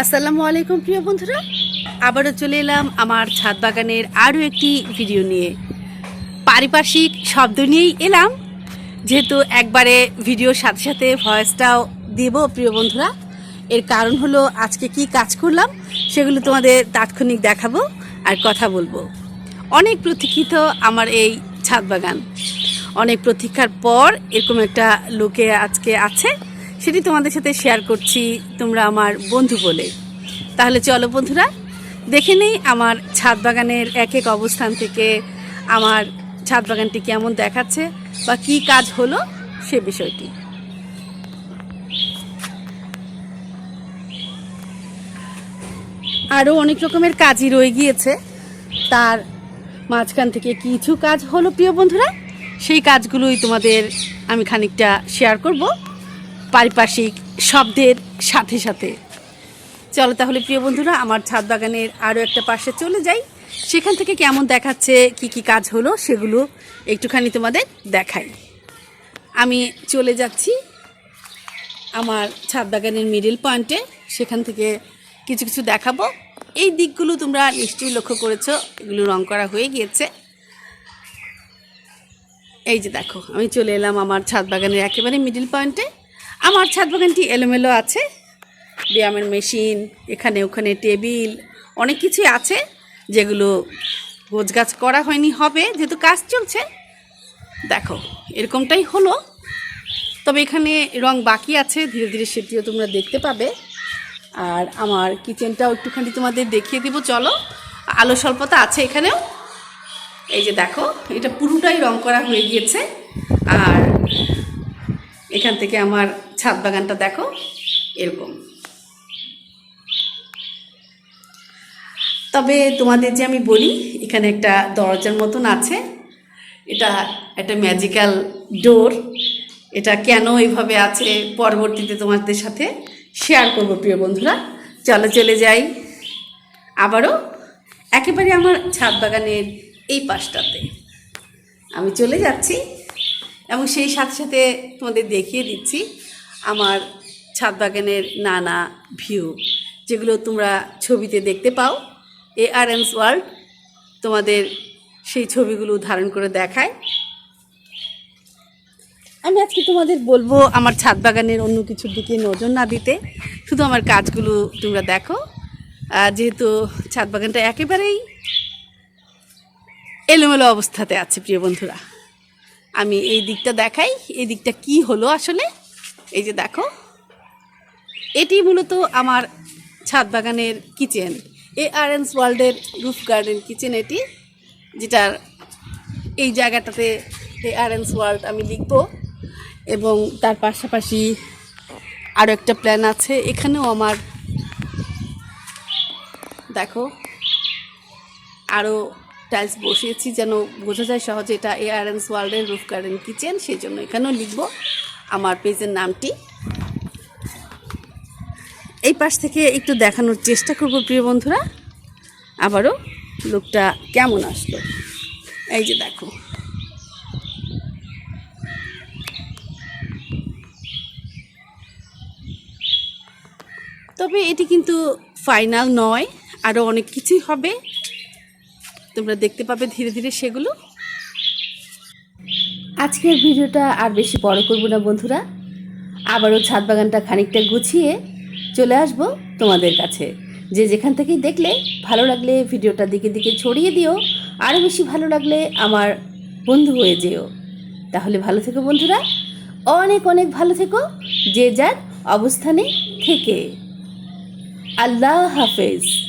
আসসালামু আলাইকুম, প্রিয় বন্ধুরা। আবারও চলে এলাম আমার ছাদ বাগানের আরও একটি ভিডিও নিয়ে। পারিপার্শ্বিক শব্দ নিয়েই এলাম, যেহেতু একবারে ভিডিওর সাথে সাথে ভয়েসটাও দেব, প্রিয় বন্ধুরা। এর কারণ হলো আজকে কি কাজ করলাম, সেগুলো তোমাদের তাৎক্ষণিক দেখাবো আর কথা বলব। অনেক প্রতীক্ষিত আমার এই ছাদ বাগান। অনেক প্রতীক্ষার পর এরকম একটা লোকে আজকে আছে সেটি তোমাদের সাথে শেয়ার করছি তোমরা আমার বন্ধু বলে। তাহলে চলো বন্ধুরা, দেখে নেই আমার ছাদ বাগানের এক এক অবস্থান থেকে আমার ছাদ বাগানটি কেমন দেখাচ্ছে বা কি কাজ হলো সে বিষয়টি। আরও অনেক রকমের কাজই রয়ে গিয়েছে। তার মাঝখান থেকে কিছু কাজ হলো প্রিয় বন্ধুরা, সেই কাজগুলোই তোমাদের আমি খানিকটা শেয়ার করব। পারিপার্শ্বিক শব্দের সাথে সাথে। চলো তাহলে প্রিয় বন্ধুরা, আমার ছাদ বাগানের আরও একটা পাশে চলে যাই। সেখান থেকে কেমন দেখাচ্ছে, কি কি কাজ হলো, সেগুলো একটুখানি তোমাদের দেখাই। আমি চলে যাচ্ছি আমার ছাদ বাগানের মিডিল পয়েন্টে সেখান থেকে কিছু কিছু দেখাবো। এই দিকগুলো তোমরা নিশ্চয়ই লক্ষ্য করেছ, এগুলো রং করা হয়ে গিয়েছে। এই যে দেখো, আমি চলে এলাম আমার ছাদ বাগানের একেবারে মিডিল পয়েন্টে আমার ছাদ বাগানটি এলোমেলো আছে, ব্যায়ামের মেশিন, এখানে ওখানে টেবিল, অনেক কিছুই আছে যেগুলো গোছগাছ করা হয়নি, হবে, যেহেতু কাজ চলছে। দেখো, এরকমটাই হলো। তবে এখানে রং বাকি আছে, ধীরে ধীরে সেটিও তোমরা দেখতে পাবে। আর আমার কিচেনটাও একটুখানি তোমাদের দেখিয়ে দেবো, চলো। আলো স্বল্পতা আছে এখানেও। এই যে দেখো, এটা পুরোটাই রং করা হয়ে গিয়েছে। আর এখান থেকে আমার ছাদ বাগানটা দেখো, এরকম। তবে তোমাদের যে আমি বলি, এখানে একটা দরজার মতন আছে। এটা একটা ম্যাজিক্যাল ডোর এটা কেন এইভাবে আছে পরবর্তীতে তোমাদের সাথে শেয়ার করব, প্রিয় বন্ধুরা। চলো চলে যাই আবারও। একেবারে আমার ছাদ বাগানের এই পাশটাতে। আমি চলে যাচ্ছি। এবং সেই সাথে সাথে তোমাদের দেখিয়ে দিচ্ছি আমার ছাদ বাগানের নানা ভিউ যেগুলো তোমরা ছবিতে দেখতে পাও। এ আর এমস ওয়ার্ল্ড তোমাদের সেই ছবিগুলো ধারণ করে দেখায়। আমি আজকে তোমাদের বলব আমার ছাদ বাগানের অন্য কিছুর দিকে নজর না দিতে। শুধু আমার কাজগুলো তোমরা দেখো। যেহেতু ছাদ বাগানটা একেবারেই এলোমেলো অবস্থাতে আছে, প্রিয় বন্ধুরা। আমি এই দিকটা দেখাই, এই দিকটা কি হলো আসলে? এই যে দেখো, এটি মূলত আমার ছাদ বাগানের কিচেন। এ আর এনস ওয়ার্ল্ডের রুফ গার্ডেন কিচেন এটি, যেটার এই জায়গাটাতে এ আর এনস ওয়ার্ল্ড আমি লিখব। এবং তার পাশাপাশি আরও একটা প্ল্যান আছে, এখানেও আমার দেখো আরও টাইলস বসিয়েছি যেন বোঝা যায় সহজে এটা এ আর এনস ওয়ার্ল্ডের রুফ গার্ডেন কিচেন সেই জন্য এখানেও লিখব আমার পেজের নামটি। এই পাশ থেকে একটু দেখানোর চেষ্টা করব, প্রিয় বন্ধুরা। আবারও লোকটা কেমন আসলো? এই যে দেখো। তবে এটি কিন্তু ফাইনাল নয়, আরও অনেক কিছুই হবে। তোমরা দেখতে পাবে ধীরে ধীরে সেগুলো। আজকের ভিডিওটা আর বেশি বড় করব না, বন্ধুরা। আবারও ছাদ বাগানটা খানিকটা গুছিয়ে চলে আসব তোমাদের কাছে। যে যেখান থেকেই দেখলে ভালো লাগলে ভিডিওটা দিকে দিকে ছড়িয়ে দিও, আরও বেশি ভালো লাগলে আমার বন্ধু হয়ে যেও। তাহলে ভালো থেকো, বন্ধুরা। অনেক অনেক ভালো থেকো, যে যার অবস্থানে থেকে। আল্লাহ হাফেজ।